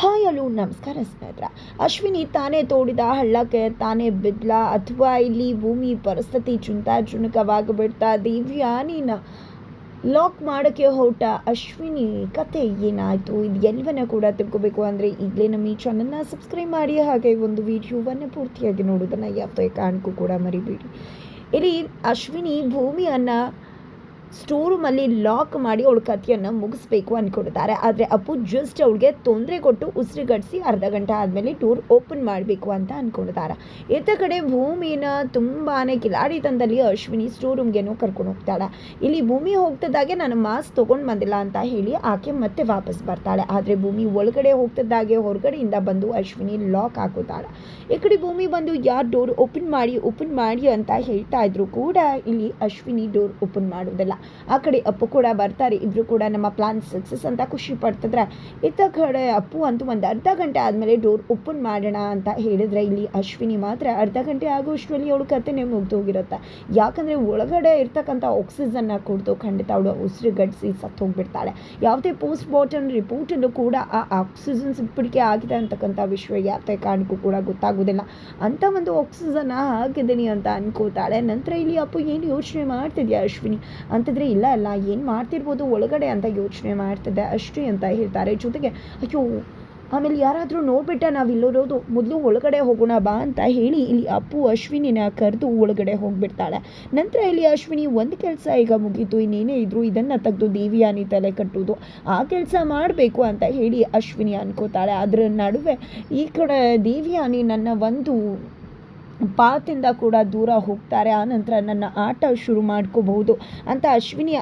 Hi hello ನಮಸ್ಕಾರ ಸ್ನೇಹಿತರ. ಅಶ್ವಿನಿ ತಾನೇ ತೋಡಿದ ಹಳ್ಳಕ್ಕೆ ತಾನೇ ಬಿದ್ಲ. ಅಥವಾ ಇಲ್ಲಿ ಭೂಮಿ ಪರಿಸ್ಥಿತಿ ಚಿಂತಾಜನಕವಾಗಿಬಿಡ್ತಾ ದಿವ್ಯಾನಿನ ಲಾಕ್ ಮಾಡೋಕ್ಕೆ ಹೊರಟ ಅಶ್ವಿನಿ, ಕತೆ ಏನಾಯಿತು? ಇದು ಎಲ್ಲವನ್ನ ಕೂಡ ತಿಳ್ಕೋಬೇಕು ಅಂದರೆ ಈಗಲೇ ನಮ್ಮ ಈ ಚಾನಲ್ನ ಸಬ್ಸ್ಕ್ರೈಬ್ ಮಾಡಿ. ಹಾಗೆ ಒಂದು ವಿಡಿಯೋವನ್ನು ಪೂರ್ತಿಯಾಗಿ ನೋಡೋದನ್ನು ಯಾವುದೇ ಕಾರಣಕ್ಕೂ ಕೂಡ ಮರಿಬೇಡಿ. ಇಲ್ಲಿ ಅಶ್ವಿನಿ ಭೂಮಿಯನ್ನು ಸ್ಟೋರ್ ರೂಮಲ್ಲಿ ಲಾಕ್ ಮಾಡಿ ಅವಳ ಕಥೆಯನ್ನು ಮುಗಿಸ್ಬೇಕು ಅಂದ್ಕೊಂಡಿದ್ದಾರೆ ಆದರೆ ಅಪ್ಪು ಜಸ್ಟ್ ಅವಳಿಗೆ ತೊಂದರೆ ಕೊಟ್ಟು ಉಸಿರುಗಡಿಸಿ ಅರ್ಧ ಗಂಟೆ ಆದಮೇಲೆ ಟೂರ್ ಓಪನ್ ಮಾಡಬೇಕು ಅಂತ ಅಂದ್ಕೊಂಡಿದ್ದಾರೆ ಇತ್ತ ಕಡೆ ಭೂಮಿನ ತುಂಬಾ ಕಿಲಾಡಿ ತಂದಲ್ಲಿ ಅಶ್ವಿನಿ ಸ್ಟೋರ್ ರೂಮ್ಗೇನೋ ಕರ್ಕೊಂಡು ಹೋಗ್ತಾಳೆ. ಇಲ್ಲಿ ಭೂಮಿ ಹೋಗ್ತಿದ್ದಾಗೆ ನಾನು ಮಾಸ್ಕ್ ತೊಗೊಂಡು ಬಂದಿಲ್ಲ ಅಂತ ಹೇಳಿ ಆಕೆ ಮತ್ತೆ ವಾಪಸ್ ಬರ್ತಾಳೆ. ಆದರೆ ಭೂಮಿ ಒಳಗಡೆ ಹೋಗ್ತಿದ್ದಾಗೆ ಹೊರಗಡೆಯಿಂದ ಬಂದು ಅಶ್ವಿನಿ ಲಾಕ್ ಹಾಕೋತಾಳೆ ಈ ಕಡೆ ಭೂಮಿ ಬಂದು ಯಾರು ಡೋರ್ ಓಪನ್ ಮಾಡಿ ಓಪನ್ ಮಾಡಿ ಅಂತ ಹೇಳ್ತಾ ಇದ್ರು ಕೂಡ ಇಲ್ಲಿ ಅಶ್ವಿನಿ ಡೋರ್ ಓಪನ್ ಮಾಡೋದಿಲ್ಲ ಆ ಕಡೆ ಅಪ್ಪು ಕೂಡ ಬರ್ತಾರೆ ಇದ್ರೂ ಕೂಡ ನಮ್ಮ ಪ್ಲಾನ್ ಸಕ್ಸಸ್ ಅಂತ ಖುಷಿ ಪಡ್ತಿದ್ರೆ. ಇತ್ತ ಕಡೆ ಅಪ್ಪು ಅಂತೂ ಒಂದು ಅರ್ಧ ಗಂಟೆ ಆದಮೇಲೆ ಡೋರ್ ಓಪನ್ ಮಾಡೋಣ ಅಂತ ಹೇಳಿದ್ರೆ ಇಲ್ಲಿ ಅಶ್ವಿನಿ ಮಾತ್ರ ಅರ್ಧ ಗಂಟೆ ಆಗುವಷ್ಟರಲ್ಲಿ ಅವಳು ಕತೆನೇ ಮುಗ್ದೋಗಿರುತ್ತೆ ಯಾಕಂದರೆ ಒಳಗಡೆ ಇರ್ತಕ್ಕಂಥ ಆಕ್ಸಿಜನ್ನ ಕುಡಿದು ಖಂಡಿತ ಅವಳು ಉಸಿರುಗಡಿಸಿ ಸತ್ತು ಹೋಗ್ಬಿಡ್ತಾಳೆ. ಯಾವುದೇ ಪೋಸ್ಟ್ ಮಾರ್ಟಮ್ ರಿಪೋರ್ಟಲ್ಲೂ ಕೂಡ ಆ ಆಕ್ಸಿಜನ್ ಸಿಕ್ಬಿಡಿಕೆ ಆಗಿದೆ ಅಂತಕ್ಕಂಥ ವಿಶ್ವ ಯಾವುದೇ ಕಾರಣಕ್ಕೂ ಕೂಡ ಗೊತ್ತಾಗೋದಿಲ್ಲ. ಅಂತ ಒಂದು ಆಕ್ಸಿಜನ್ ಹಾಕಿದ್ದೀನಿ ಅಂತ ಅನ್ಕೋತಾಳೆ. ನಂತರ ಇಲ್ಲಿ ಅಪ್ಪು ಏನು ಯೋಚನೆ ಮಾಡ್ತಿದ್ಯಾ ಅಶ್ವಿನಿ? ಅಂತಂದರೆ, ಇಲ್ಲ ಅಲ್ಲ ಏನು ಮಾಡ್ತಿರ್ಬೋದು, ಒಳಗಡೆ ಅಂತ ಯೋಚನೆ ಮಾಡ್ತಿದ್ದೆ ಅಷ್ಟೇ ಅಂತ ಹೇಳ್ತಾರೆ. ಜೊತೆಗೆ, ಅಯ್ಯೋ, ಆಮೇಲೆ ಯಾರಾದರೂ ನೋಡ್ಬಿಟ್ಟ ನಾವು ಇಲ್ಲಿರೋದು, ಮೊದಲು ಒಳಗಡೆ ಹೋಗೋಣ ಬಾ ಅಂತ ಹೇಳಿ ಇಲ್ಲಿ ಅಪ್ಪು ಅಶ್ವಿನಿನ ಕರೆದು ಒಳಗಡೆ ಹೋಗಿಬಿಡ್ತಾಳೆ. ನಂತರ ಇಲ್ಲಿ ಅಶ್ವಿನಿ, ಒಂದು ಕೆಲಸ ಈಗ ಮುಗೀತು, ಇನ್ನೇನೇ ಇದ್ರು ಇದನ್ನು ತೆಗೆದು ದೇವಿಯಾನಿ ತಲೆ ಕಟ್ಟೋದು ಆ ಕೆಲಸ ಮಾಡಬೇಕು ಅಂತ ಹೇಳಿ ಅಶ್ವಿನಿ ಅನ್ಕೋತಾಳೆ. ಅದರ ನಡುವೆ ಈ ಕಡೆ ದೇವಿಯಾನಿ ನನ್ನ ಒಂದು ಪಾತಿಂದ ಕೂಡ ದೂರ ಹೋಗ್ತಾರೆ. ಆನಂತರ ನನ್ನ ಆಟ ಶುರು ಮಾಡ್ಕೋಬಹುದು ಅಂತ ಅಶ್ವಿನಿ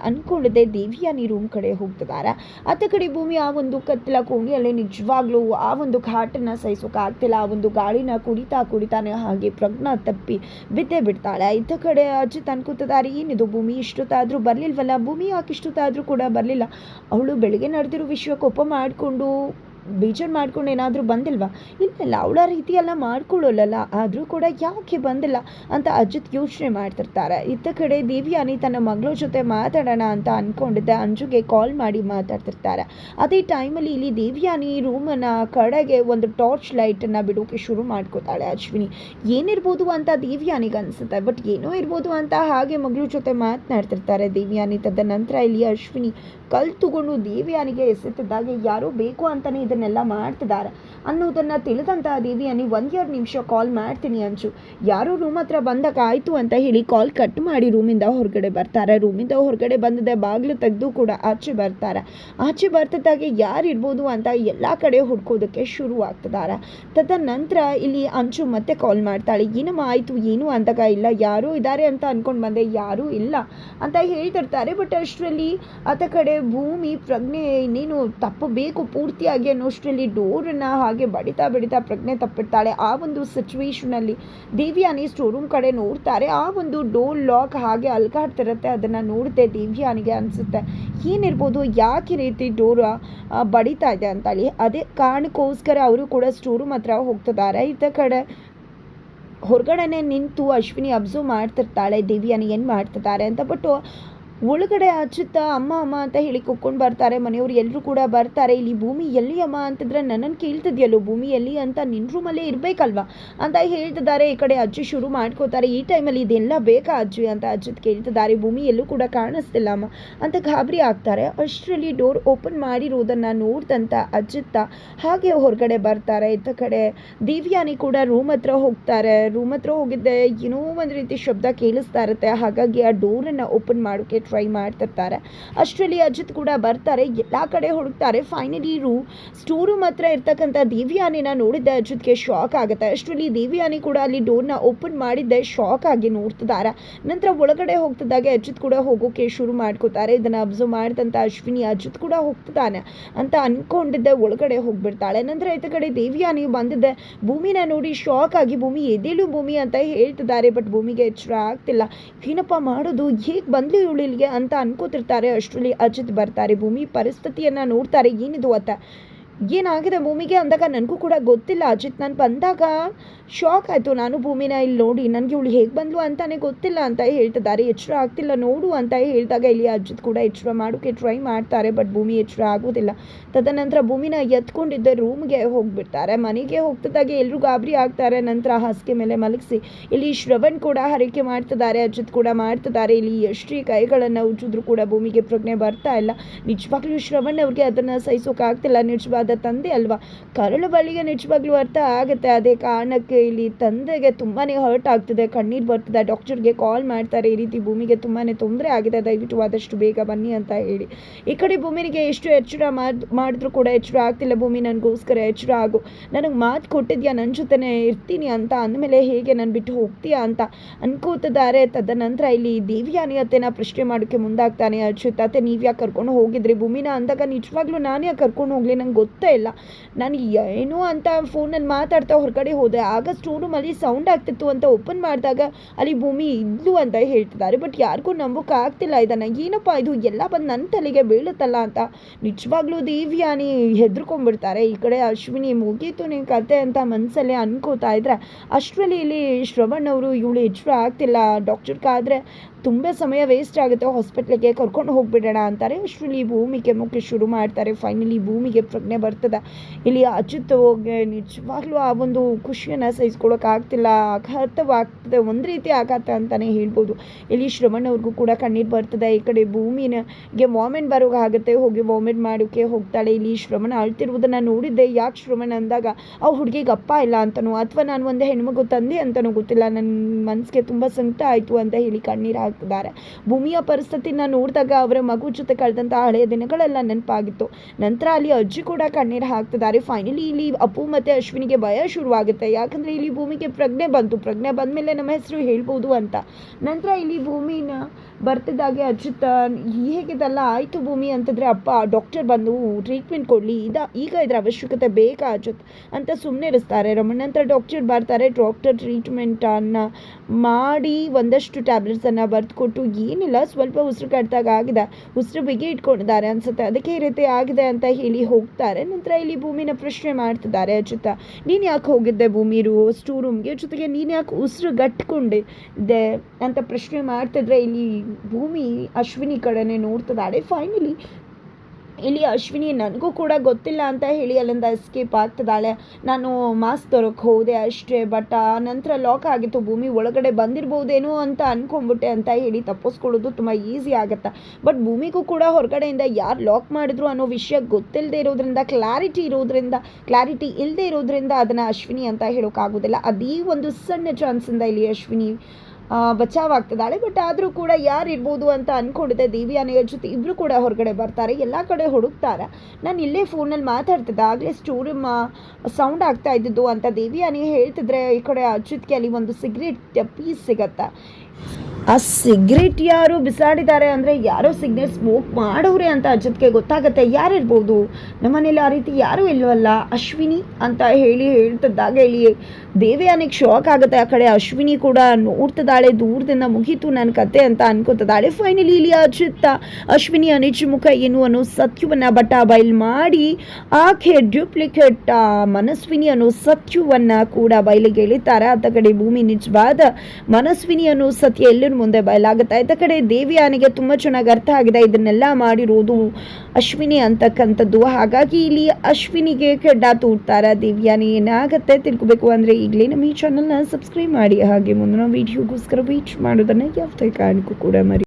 ದೇವಿಯ ನೀ ರೂಮ್ ಕಡೆ ಹೋಗ್ತಿದ್ದಾರೆ. ಅತ್ತ ಕಡೆ ಭೂಮಿ ಆ ಒಂದು ಕತ್ತಲ ಕೋಣೆಯಲ್ಲಿ ನಿಜವಾಗ್ಲೂ ಆ ಒಂದು ಘಾಟನ್ನು ಸಹಿಸೋಕ್ಕಾಗ್ತಿಲ್ಲ ಆ ಒಂದು ಗಾಳಿನ ಕುಡಿತಾ ಕುಡಿತಾನೆ ಹಾಗೆ ಪ್ರಜ್ಞಾ ತಪ್ಪಿ ಬಿದ್ದೇ ಬಿಡ್ತಾಳೆ. ಇತ್ತ ಕಡೆ ಅಜಿತ್ ಅನ್ಕೋತಿದ್ದಾರೆ ಏನಿದು ಭೂಮಿ? ಇಷ್ಟೊತ್ತಾದರೂ ಬರಲಿಲ್ವಲ್ಲ? ಭೂಮಿ ಯಾಕೆ ಇಷ್ಟೊತ್ತಾದರೂ ಕೂಡ ಬರಲಿಲ್ಲ? ಅವಳು ಬೆಳಗ್ಗೆ ನಡೆದಿರೋ ವಿಶ್ವ ಕೋಪ ಮಾಡಿಕೊಂಡು ಬೇಜಾರು ಮಾಡ್ಕೊಂಡು ಏನಾದರೂ ಬಂದಿಲ್ವಾ? ಇಲ್ಲ ಅವಳ ರೀತಿಯೆಲ್ಲ ಮಾಡ್ಕೊಳ್ಳೋಲ್ಲಲ್ಲ ಮಾಡ್ಕೊಳ್ಳೋಲ್ಲ ಆದರೂ ಕೂಡ ಯಾಕೆ ಬಂದಿಲ್ಲ ಅಂತ ಅಜಿತ್ ಯೋಚನೆ ಮಾಡ್ತಿರ್ತಾರೆ. ಇತ್ತ ಕಡೆ ದೇವಿಯಾನಿ ತನ್ನ ಮಗಳ ಜೊತೆ ಮಾತಾಡೋಣ ಅಂತ ಅಂದ್ಕೊಂಡಿದ್ದೆ ಅಂಜುಗೆ ಕಾಲ್ ಮಾಡಿ ಮಾತಾಡ್ತಿರ್ತಾರೆ. ಅದೇ ಟೈಮಲ್ಲಿ ಇಲ್ಲಿ ದೇವ್ಯಾನಿ ರೂಮನ್ನು ಕಡೆಗೆ ಒಂದು ಟಾರ್ಚ್ ಲೈಟನ್ನು ಬಿಡೋಕೆ ಶುರು ಮಾಡ್ಕೋತಾಳೆ ಅಶ್ವಿನಿ. ಏನಿರ್ಬೋದು ಅಂತ ದೇವ್ಯಾನಿಗೆ ಅನಿಸುತ್ತೆ ಬಟ್ ಏನೋ ಇರ್ಬೋದು ಅಂತ ಹಾಗೆ ಮಗಳ ಜೊತೆ ಮಾತನಾಡ್ತಿರ್ತಾರೆ ದೇವ್ಯಾನಿ. ತದ ನಂತರ ಇಲ್ಲಿ ಅಶ್ವಿನಿ ಕಲ್ ತಗೊಂಡು ದೇವಿಯಾನಿಗೆ ಎಸೆತಿದ್ದಾಗೆ ಯಾರೋ ಬೇಕು ಅಂತಲೇ ಇದನ್ನೆಲ್ಲ ಮಾಡ್ತಿದ್ದಾರೆ. ಅನ್ನೋದನ್ನು ತಿಳಿದಂಥ ದೇವಿಯಾನಿ ಒಂದೆರಡು ನಿಮಿಷ ಕಾಲ್ ಮಾಡ್ತೀನಿ ಅಂಚು. ಯಾರೋ ರೂಮ್ ಹತ್ರ ಬಂದಾಗ ಆಯ್ತು ಅಂತ ಹೇಳಿ ಕಾಲ್ ಕಟ್ ಮಾಡಿ ರೂಮಿಂದ ಹೊರಗಡೆ ಬರ್ತಾರೆ. ರೂಮಿಂದ ಹೊರಗಡೆ ಬಂದಿದೆ ಬಾಗಿಲು ತೆಗೆದು ಕೂಡ ಆಚೆ ಬರ್ತಾರೆ. ಆಚೆ ಬರ್ತದಾಗೆ ಯಾರು ಇರ್ಬೋದು ಅಂತ ಎಲ್ಲ ಕಡೆ ಹುಡ್ಕೋದಕ್ಕೆ ಶುರು ಆಗ್ತಿದ್ದಾರೆ. ತದನಂತರ ಇಲ್ಲಿ ಅಂಚು ಮತ್ತೆ ಕಾಲ್ ಮಾಡ್ತಾಳೆ. ಏನಮ್ಮ ಆಯಿತು, ಏನು ಅಂದಾಗ ಇಲ್ಲ, ಯಾರೂ ಇದ್ದಾರೆ ಅಂತ ಅಂದ್ಕೊಂಡು ಬಂದೆ, ಯಾರೂ ಇಲ್ಲ ಅಂತ ಹೇಳ್ತಿರ್ತಾರೆ. ಬಟ್ ಅಷ್ಟರಲ್ಲಿ ಆತ ಕಡೆ ಭೂಮಿ, ಪ್ರಜ್ಞೆ ಇನ್ನೇನು ತಪ್ಪಬೇಕು ಪೂರ್ತಿಯಾಗಿ ಅನ್ನೋಷ್ಟರಲ್ಲಿ ಡೋರನ್ನು ಹಾಗೆ ಬಡಿತಾ ಬಡಿತಾ ಪ್ರಜ್ಞೆ ತಪ್ಪಿರ್ತಾಳೆ ಆ ಒಂದು ಸಿಚುವೇಶನಲ್ಲಿ ದೇವಿಯಾನಿ ಸ್ಟೋರೂಮ್ ರೂಮ್ ಕಡೆ ನೋಡ್ತಾರೆ. ಆ ಒಂದು ಡೋರ್ ಲಾಕ್ ಹಾಗೆ ಅಲ್ಗಾಡ್ತಿರುತ್ತೆ. ಅದನ್ನು ನೋಡಿದೆ ದೇವಿಯಾನಿಗೆ ಅನಿಸುತ್ತೆ. ಏನಿರ್ಬೋದು, ಯಾಕೆ ರೀತಿ ಡೋರ್ ಬಡಿತಾ ಇದೆ ಅಂತೇಳಿ. ಅದೇ ಕಾರಣಕ್ಕೋಸ್ಕರ ಅವರು ಕೂಡ ಸ್ಟೋರ್ ರೂಮ್ ಹತ್ರ ಹೋಗ್ತಿದ್ದಾರೆ. ಇತ್ತ ಕಡೆ ಹೊರಗಡೆನೆ ನಿಂತು ಅಶ್ವಿನಿ ಅಬ್ಸರ್ವ್ ಮಾಡ್ತಿರ್ತಾಳೆ. ದೇವಿಯಾನಿ ಏನು ಮಾಡ್ತಿದ್ದಾರೆ ಅಂತ. ಬಟ್ ಒಳಗಡೆ ಅಚ್ಚುತ್ತ ಅಮ್ಮ ಅಮ್ಮ ಅಂತ ಹೇಳಿ ಕುಕ್ಕೊಂಡು ಬರ್ತಾರೆ. ಮನೆಯವರು ಎಲ್ಲರೂ ಕೂಡ ಬರ್ತಾರೆ. ಇಲ್ಲಿ ಭೂಮಿ ಎಲ್ಲಿ ಅಮ್ಮ ಅಂತಂದ್ರೆ ನನ್ನನ್ನು ಕೇಳ್ತಿದ್ಯಲ್ಲೋ? ಭೂಮಿ ಎಲ್ಲಿ ಅಂತ ನಿನ್ನ ರೂಮಲ್ಲೇ ಇರಬೇಕಲ್ವಾ? ಅಂತ ಹೇಳ್ತಿದ್ದಾರೆ. ಈ ಕಡೆ ಅಜ್ಜಿ ಶುರು ಮಾಡ್ಕೋತಾರೆ. ಈ ಟೈಮಲ್ಲಿ ಇದೆಲ್ಲ ಬೇಕಾ ಅಜ್ಜಿ ಅಂತ ಅಜ್ಜಿತ್ ಕೇಳ್ತಿದ್ದಾರೆ. ಭೂಮಿ ಎಲ್ಲೂ ಕೂಡ ಕಾಣಿಸ್ತಿಲ್ಲ ಅಮ್ಮ ಅಂತ ಗಾಬರಿ ಆಗ್ತಾರೆ. ಅಷ್ಟರಲ್ಲಿ ಡೋರ್ ಓಪನ್ ಮಾಡಿರೋದನ್ನು ನೋಡ್ದಂತ ಅಜ್ಜಿತ್ತ ಹಾಗೆ ಹೊರಗಡೆ ಬರ್ತಾರೆ. ಇತ್ತ ಕಡೆ ದಿವ್ಯಾನಿ ಕೂಡ ರೂಮ್ ಹತ್ರ ಹೋಗ್ತಾರೆ. ರೂಮ್ ಹತ್ರ ಹೋಗಿದ್ದೆ. ಏನೋ ಒಂದು ರೀತಿ ಶಬ್ದ ಕೇಳಿಸ್ತಾ ಇರುತ್ತೆ. ಹಾಗಾಗಿ ಆ ಡೋರನ್ನು ಓಪನ್ ಮಾಡೋಕ್ಕೆ ಟ್ರೈ ಮಾಡ್ತಿರ್ತಾರೆ. ಅಷ್ಟರಲ್ಲಿ ಅಜಿತ್ ಕೂಡ ಬರ್ತಾರೆ, ಎಲ್ಲ ಕಡೆ ಹುಡುಕ್ತಾರೆ. ಫೈನಲಿ ರೂ ಸ್ಟೋರ್ ರೂಮ್ ಹತ್ರ ಇರ್ತಕ್ಕಂಥ ದೇವಿಯಾನಿನ ನೋಡಿದ್ದೆ ಅಜಿತ್ಗೆ ಶಾಕ್ ಆಗುತ್ತೆ. ಅಷ್ಟರಲ್ಲಿ ದೇವಿಯಾನಿ ಕೂಡ ಅಲ್ಲಿ ಡೋರ್ನ ಓಪನ್ ಮಾಡಿದ್ದೆ ಶಾಕ್ ಆಗಿ ನೋಡ್ತಿದ್ದಾರೆ. ನಂತರ ಒಳಗಡೆ ಹೋಗ್ತಿದ್ದಾಗೆ ಅಜಿತ್ ಕೂಡ ಹೋಗೋಕೆ ಶುರು ಮಾಡ್ಕೋತಾರೆ. ಇದನ್ನು ಅಬ್ಸರ್ವ್ ಮಾಡಿದಂಥ ಅಶ್ವಿನಿ ಅಜಿತ್ ಕೂಡ ಹೋಗ್ತಿದ್ದಾನೆ ಅಂತ ಅನ್ಕೊಂಡಿದ್ದೆ, ಒಳಗಡೆ ಹೋಗ್ಬಿಡ್ತಾಳೆ. ನಂತರ ಈತ ಕಡೆ ದೇವಿಯಾನಿ ಬಂದಿದ್ದೆ, ಭೂಮಿನ ನೋಡಿ ಶಾಕ್ ಆಗಿ ಭೂಮಿ ಎದೇಳು ಭೂಮಿ ಅಂತ ಹೇಳ್ತಿದ್ದಾರೆ ಬಟ್ ಭೂಮಿಗೆ ಎಚ್ಚರ ಆಗ್ತಿಲ್ಲ. ಏನಪ್ಪ ಮಾಡೋದು? ಹೇಗೆ ಬಂದ್ಲು ಇವಳು ಇಲ್ಲಿಗೆ ಅಂತ ಅನ್ಕೋತಿರ್ತಾರೆ. ಅಷ್ಟರಲ್ಲಿ ಅಜಿತ್ ಬರ್ತಾರೆ. ಭೂಮಿ ಪರಿಸ್ಥಿತಿಯನ್ನು ನೋಡ್ತಾರೆ. ಏನಿದು ಅಂತ. ಏನಾಗಿದೆ ಭೂಮಿಗೆ ಅಂದಾಗ ನನಗೂ ಕೂಡ ಗೊತ್ತಿಲ್ಲ. ಅಜಿತ್ ನಾನು ಬಂದಾಗ ಶಾಕ್ ಆಯಿತು. ನಾನು ಭೂಮಿನ ಇಲ್ಲಿ ನೋಡಿ, ನನಗೆ ಇವಳು ಹೇಗೆ ಬಂದ್ಲು ಅಂತಾನೆ ಗೊತ್ತಿಲ್ಲ ಅಂತ ಹೇಳ್ತಿದ್ದಾರೆ. ಎಚ್ಚರ ಆಗ್ತಿಲ್ಲ, ನೋಡು ಅಂತ ಹೇಳಿದಾಗ ಇಲ್ಲಿ ಅಜಿತ್ ಕೂಡ ಎಚ್ಚರ ಮಾಡೋಕ್ಕೆ ಟ್ರೈ ಮಾಡ್ತಾರೆ ಬಟ್ ಭೂಮಿ ಎಚ್ಚರ ಆಗೋದಿಲ್ಲ. ತದನಂತರ ಭೂಮಿನ ಎತ್ಕೊಂಡಿದ್ದೆ ರೂಮ್ಗೆ ಹೋಗಿಬಿಡ್ತಾರೆ. ಮನೆಗೆ ಹೋಗ್ತಿದ್ದಾಗ ಎಲ್ಲರೂ ಗಾಬರಿ ಆಗ್ತಾರೆ. ನಂತರ ಹಾಸಿಗೆ ಮೇಲೆ ಮಲಗಿಸಿ ಇಲ್ಲಿ ಶ್ರವಣ್ ಕೂಡ ಹರಕೆ ಮಾಡ್ತಿದ್ದಾರೆ, ಅಜಿತ್ ಕೂಡ ಮಾಡ್ತಿದ್ದಾರೆ. ಇಲ್ಲಿ ಎಷ್ಟೇ ಕೈಗಳನ್ನು ಉಜ್ಜಿದ್ರು ಕೂಡ ಭೂಮಿಗೆ ಪ್ರಜ್ಞೆ ಬರ್ತಾ ಇಲ್ಲ. ನಿಜವಾಗ್ಲೂ ಶ್ರವಣ್ ಅವ್ರಿಗೆ ಅದನ್ನು ಸಹಿಸೋಕ್ಕಾಗ್ತಿಲ್ಲ ನಿಜವಾದ ತಂದೆ ಅಲ್ವಾ? ಕರಳು ಬಳಿಗೆ ನಿಜವಾಗ್ಲೂ ಅರ್ಥ ಆಗುತ್ತೆ. ಅದೇ ಕಾರಣಕ್ಕೆ ಇಲ್ಲಿ ತಂದೆಗೆ ತುಂಬಾ ಹರ್ಟ್ ಆಗ್ತಿದೆ. ಕಣ್ಣೀರು ಬರ್ತಿದೆ. ಡಾಕ್ಟರ್ಗೆ ಕಾಲ್ ಮಾಡ್ತಾರೆ. ಈ ರೀತಿ ಭೂಮಿಗೆ ತುಂಬಾ ತೊಂದರೆ ಆಗಿದೆ. ದಯವಿಟ್ಟು ಆದಷ್ಟು ಬೇಗ ಬನ್ನಿ ಅಂತ ಹೇಳಿ. ಈ ಕಡೆ ಭೂಮಿನಿಗೆ ಎಷ್ಟು ಎಚ್ಚರ ಮಾಡ್, ಮಾಡಿದ್ರು ಕೂಡ ಎಚ್ಚರ ಆಗ್ತಿಲ್ಲ ಭೂಮಿ. ನನಗೋಸ್ಕರ ಎಚ್ಚರ ಆಗು. ನನಗೆ ಮಾತು ಕೊಟ್ಟಿದ್ಯಾ? ನನ್ನ ಜೊತೆನೇ ಇರ್ತೀನಿ ಅಂತ ಅಂದಮೇಲೆ ಹೇಗೆ ನಾನು ಬಿಟ್ಟು ಹೋಗ್ತೀಯಾ ಅಂತ ಅನ್ಕೋತಿದ್ದಾರೆ. ತದನಂತರ ಇಲ್ಲಿ ದೇವಿಯಾನಿಯತ್ತೆನ ಪ್ರಶ್ನೆ ಮಾಡೋಕ್ಕೆ ಮುಂದಾಗ್ತಾನೆ. ಅಚ್ಯುತ್, ಅತ್ತೆ ನೀವು ಯಾಕೆ ಕರ್ಕೊಂಡು ಹೋಗಿದ್ರಿ? ಭೂಮಿನ ಅಂದಾಗ ನಿಜವಾಗ್ಲೂ ನಾನು ಯಾಕೆ ಕರ್ಕೊಂಡು ಹೋಗ್ಲಿ? ನಂಗೆ ಗೊತ್ತೇ ಇಲ್ಲ. ನಾನು ಏನು ಅಂತ ಫೋನಲ್ಲಿ ಮಾತಾಡ್ತಾ ಹೊರಗಡೆ ಹೋದೆ. ಆಗ ಸ್ಟೋರ್ ಅಲ್ಲಿ ಸೌಂಡ್ ಆಗ್ತಿತ್ತು ಅಂತ ಓಪನ್ ಮಾಡಿದಾಗ ಅಲ್ಲಿ ಭೂಮಿ ಇದ್ಲು ಅಂತ ಹೇಳ್ತಿದ್ದಾರೆ. ಬಟ್ ಯಾರಿಗೂ ನಂಬೋಕೆ ಆಗ್ತಿಲ್ಲ ಇದನ್ನು. ಏನಪ್ಪ ಇದು? ಎಲ್ಲ ಬಂದು ನನ್ನ ತಲೆಗೆ ಬೀಳುತ್ತಲ್ಲ ಅಂತ ನಿಜವಾಗ್ಲೂ ದೇವ್ಯಾನಿ ಹೆದರ್ಕೊಂಡ್ಬಿಡ್ತಾರೆ. ಈ ಕಡೆ ಅಶ್ವಿನಿ ಮುಗೀತು ನೀನು ಕತೆ ಅಂತ ಮನಸ್ಸಲ್ಲೇ ಅನ್ಕೋತಾ ಇದ್ರೆ ಅಷ್ಟರಲ್ಲಿ ಇಲ್ಲಿ ಶ್ರವಣ್ ಅವರು, ಇವಳು ಎಚ್ಚರ ಆಗ್ತಿಲ್ಲ. ಡಾಕ್ಟರ್ಗಾದರೆ ತುಂಬ ಸಮಯ ವೇಸ್ಟ್ ಆಗುತ್ತೆ. ಹಾಸ್ಪಿಟ್ಲಿಗೆ ಕರ್ಕೊಂಡು ಹೋಗ್ಬಿಡೋಣ ಅಂತಾರೆ. ಅಷ್ಟರಲ್ಲಿ ಭೂಮಿಗೆ ಮುಖ್ಯ ಶುರು ಮಾಡ್ತಾರೆ. ಫೈನಲಿ ಭೂಮಿಗೆ ಪ್ರಜ್ಞೆ ಬರ್ತದೆ. ಇಲ್ಲಿ ಅಚ್ಯುತ್ ಹೋಗಿ ನಿಜವಾಗ್ಲೂ ಆ ಒಂದು ಖುಷಿಯನ್ನು ಸಹಿಸ್ಕೊಳ್ಳೋಕ್ಕಾಗ್ತಿಲ್ಲ ಆಘಾತವಾಗ್ತದೆ. ಒಂದು ರೀತಿ ಆಘಾತ ಅಂತಲೇ ಹೇಳ್ಬೋದು. ಇಲ್ಲಿ ಶ್ರವಣ್ ಅವ್ರಿಗೂ ಕೂಡ ಕಣ್ಣೀರು ಬರ್ತದೆ. ಈ ಕಡೆ ಭೂಮಿನಗೆ ವಾಮೆಂಟ್ ಬರೋಕೆ ಆಗುತ್ತೆ. ಹೋಗಿ ವಾಮೆಂಟ್ ಮಾಡೋಕ್ಕೆ ಹೋಗ್ತಾಳೆ. ಇಲ್ಲಿ ಶ್ರವಣ ಅಳ್ತಿರುವುದನ್ನು ನೋಡಿದ್ದೆ. ಯಾಕೆ ಶ್ರವಣ ಅಂದಾಗ, ಆ ಹುಡುಗಿಗೆ ಅಪ್ಪ ಇಲ್ಲ ಅಂತನೋ, ಅಥವಾ ನಾನು ಒಂದು ಹೆಣ್ಮಗು ತಂದೆ ಅಂತನೋ ಗೊತ್ತಿಲ್ಲ. ನನ್ನ ಮನಸ್ಸಿಗೆ ತುಂಬ ಸಂಕಟ ಆಯಿತು ಅಂತ ಹೇಳಿ ಕಣ್ಣೀರು ಹಾಕ್ತಿದ್ದಾರೆ. ಭೂಮಿಯ ಪರಿಸ್ಥಿತಿನ ನೋಡಿದಾಗ ಅವರ ಮಗು ಜೊತೆ ಕಳೆದಂಥ ಹಳೆಯ ದಿನಗಳೆಲ್ಲ ನೆನಪಾಗಿತ್ತು. ನಂತರ ಅಲ್ಲಿ ಅಜ್ಜಿ ಕೂಡ ಕಣ್ಣೀರು ಹಾಕ್ತಿದ್ದಾರೆ. ಫೈನಲಿ ಇಲ್ಲಿ ಅಪ್ಪು ಮತ್ತು ಅಶ್ವಿನಿಗೆ ಭಯ ಶುರುವಾಗುತ್ತೆ. ಯಾಕಂದರೆ ಇಲ್ಲಿ ಭೂಮಿಗೆ ಪ್ರಜ್ಞೆ ಬಂತು. ಪ್ರಜ್ಞೆ ಬಂದಮೇಲೆ ನಮ್ಮ ಹೆಸರು ಹೇಳ್ಬೋದು ಅಂತ. ನಂತರ ಇಲ್ಲಿ ಭೂಮಿನ ಬರ್ತಿದ್ದಾಗೆ ಅಚ್ಯುತ, ಹೇಗಿದೆಲ್ಲ ಆಯಿತು ಭೂಮಿ? ಅಂತಂದರೆ, ಅಪ್ಪ, ಡಾಕ್ಟರ್ ಬಂದು ಟ್ರೀಟ್ಮೆಂಟ್ ಕೊಡಲಿ. ಇದ, ಈಗ ಇದರ ಅವಶ್ಯಕತೆ ಬೇಕಾ ಅಚ್ಯುತ್ ಅಂತ ಸುಮ್ಮನೆ ಇರಿಸ್ತಾರೆ. ರಮಣ ನಂತರ ಡಾಕ್ಟರ್ ಬರ್ತಾರೆ, ಡಾಕ್ಟರ್ ಟ್ರೀಟ್ಮೆಂಟನ್ನು ಮಾಡಿ ಒಂದಷ್ಟು ಟ್ಯಾಬ್ಲೆಟ್ಸನ್ನು ಬರೆದುಕೊಟ್ಟು, ಏನಿಲ್ಲ, ಸ್ವಲ್ಪ ಉಸಿರು ಕಟ್ಟಿದಾಗ ಆಗಿದೆ. ಉಸಿರು ಬಿಗಿ ಇಟ್ಕೊಂಡಿದ್ದಾರೆ ಅನ್ಸುತ್ತೆ. ಅದಕ್ಕೆ ಈ ರೀತಿ ಆಗಿದೆ ಅಂತ ಹೇಳಿ ಹೋಗ್ತಾರೆ. ನಂತರ ಇಲ್ಲಿ ಭೂಮಿನ ಪ್ರಶ್ನೆ ಮಾಡ್ತಿದ್ದಾರೆ ಅಚ್ಯುತ. ನೀನು ಯಾಕೆ ಹೋಗಿದ್ದೆ ಭೂಮಿ ರೂ ಸ್ಟೂ ರೂಮ್ಗೆ ಜೊತೆಗೆ ನೀನು ಯಾಕೆ ಉಸಿರು ಗಟ್ಕೊಂಡಿದ್ದೆ? ಅಂತ ಪ್ರಶ್ನೆ ಮಾಡ್ತಿದ್ರೆ ಇಲ್ಲಿ ಭೂಮಿ ಅಶ್ವಿನಿ ಕಡೆನೇ ನೋಡ್ತಿದ್ದಾಳೆ ಫೈನಲಿ ಇಲ್ಲಿ ಅಶ್ವಿನಿ ನನಗೂ ಕೂಡ ಗೊತ್ತಿಲ್ಲ ಅಂತ ಹೇಳಿ ಅಲ್ಲಿಂದ ಎಸ್ಕೇಪ್ ಆಗ್ತದಾಳೆ ನಾನು ಮಾಸ್ಕ್ ತರೋಕ್ಕೆ ಹೋದೆ ಅಷ್ಟೇ ಬಟ್ ಆ ನಂತರ ಲಾಕ್ ಆಗಿತ್ತು. ಭೂಮಿ ಒಳಗಡೆ ಬಂದಿರ್ಬೋದೇನೋ ಅಂತ ಅಂದ್ಕೊಂಬಿಟ್ಟೆ ಅಂತ ಹೇಳಿ ತಪ್ಪಿಸ್ಕೊಳ್ಳೋದು ತುಂಬ ಈಸಿ ಆಗುತ್ತೆ. ಬಟ್ ಭೂಮಿಗೂ ಕೂಡ ಹೊರಗಡೆಯಿಂದ ಯಾರು ಲಾಕ್ ಮಾಡಿದ್ರು ಅನ್ನೋ ವಿಷಯ ಗೊತ್ತಿಲ್ಲದೆ ಇರೋದ್ರಿಂದ ಕ್ಲಾರಿಟಿ ಇರೋದ್ರಿಂದ ಕ್ಲಾರಿಟಿ ಇಲ್ಲದೆ ಇರೋದ್ರಿಂದ ಅದನ್ನು ಅಶ್ವಿನಿ ಅಂತ ಹೇಳೋಕ್ಕಾಗೋದಿಲ್ಲ ಅದೇ ಒಂದು ಸಣ್ಣ ಚಾನ್ಸಿಂದ ಇಲ್ಲಿ ಅಶ್ವಿನಿ ಬಚಾವಾಗ್ತಿದ್ದಾಳೆ ಬಟ್ ಆದರೂ ಕೂಡ ಯಾರು ಇರ್ಬೋದು ಅಂತ ಅಂದ್ಕೊಂಡಿದ್ದೆ ಅನಿಯರ್ ಜೊತೆ ಇಬ್ಬರು ಕೂಡ ಹೊರಗಡೆ ಬರ್ತಾರೆ. ಎಲ್ಲ ಕಡೆ ಹುಡುಕ್ತಾರೆ. ನಾನು ಇಲ್ಲೇ ಫೋನಲ್ಲಿ ಮಾತಾಡ್ತಿದ್ದೆ. ಆಗಲೇ ಸ್ಟೋರಿ ಸೌಂಡ್ ಆಗ್ತಾ ಇದ್ದಿದ್ದು ಅಂತ ದೇವಿಯಾನಿ ಹೇಳ್ತಿದ್ರೆ ಈ ಕಡೆ ಅಚ್ಯುತ್ಗೆ ಅಲ್ಲಿ ಒಂದು ಸಿಗರೇಟ್ ಪೀಸ್ ಸಿಗತ್ತೆ? ಆ ಸಿಗರೇಟ್ ಯಾರು ಬಿಸಾಡಿದ್ದಾರೆ ಅಂದರೆ ಯಾರೋ ಸಿಗ್ನೇಟ್ ಸ್ಮೋಕ್ ಮಾಡೋರೆ ಅಂತ ಅಜ್ಜಕ್ಕೆ ಗೊತ್ತಾಗತ್ತೆ. ಯಾರಿರ್ಬೋದು? ನಮ್ಮನೇಲಿ ಆ ರೀತಿ ಯಾರೂ ಇಲ್ಲವಲ್ಲ ಅಶ್ವಿನಿ ಅಂತ ಹೇಳಿ ಹೇಳ್ತಿದ್ದಾಗ ಇಲ್ಲಿ ದೇವಯಾನಿಗೆ ಶಾಕ್ ಆಗುತ್ತೆ ಆ ಕಡೆ. ಅಶ್ವಿನಿ ಕೂಡ ನೋಡ್ತದಾಳೆ ದೂರದಿಂದ ಮುಗೀತು ನನ್ನ ಕತೆ ಅಂತ ಅನ್ಕೋತದಾಳೆ ಫೈನಲಿ ಇಲ್ಲಿ ಅಜಿತ್ತ ಅಶ್ವಿನಿ ನಿಜ ಮುಖ ಏನು ಅನ್ನೋ ಸತ್ಯವನ್ನು ಬಟ್ಟ ಬಯಲ್ ಮಾಡಿ ಆಕೆ ಡ್ಯೂಪ್ಲಿಕೇಟ್ ಮನಸ್ವಿನಿ ಅನ್ನೋ ಸತ್ಯವನ್ನು ಕೂಡ ಬಯಲಿಗೆ ಎಳಿತಾರೆ. ಆತ ಕಡೆ ಭೂಮಿ ನಿಜವಾದ ಮನಸ್ವಿನಿ ಅನ್ನೋ ಸತ್ಯ ಎಲ್ಲರ ಮುಂದೆ ಬಯಲಾಗುತ್ತೆ. ಇತ್ತ ಕಡೆ ದೇವಿಯಾನಿಗೆ ತುಂಬ ಚೆನ್ನಾಗಿ ಅರ್ಥ ಆಗಿದೆ. ಇದನ್ನೆಲ್ಲ ಮಾಡಿರೋದು ಅಶ್ವಿನಿ ಅಂತಕ್ಕಂಥದ್ದು. ಹಾಗಾಗಿ ಇಲ್ಲಿ ಅಶ್ವಿನಿಗೆ ಕೆಡ್ಡ ತೂಡ್ತಾರೆ ದೇವಿಯಾನಿ ಏನಾಗುತ್ತೆ ತಿಳ್ಕೊಬೇಕು ಅಂದರೆ ಈಗಲೇ ನಮ್ಮ ಈ ಚಾನಲ್ನ ಸಬ್ಸ್ಕ್ರೈಬ್ ಮಾಡಿ. ಹಾಗೆ ಮುಂದಿನ ವೀಡಿಯೋಗೋಸ್ಕರ ವೀಚ್ ಮಾಡೋದನ್ನು ಯಾವುದೇ ಕಾರಣಕ್ಕೂ ಕೂಡ ಮರಿ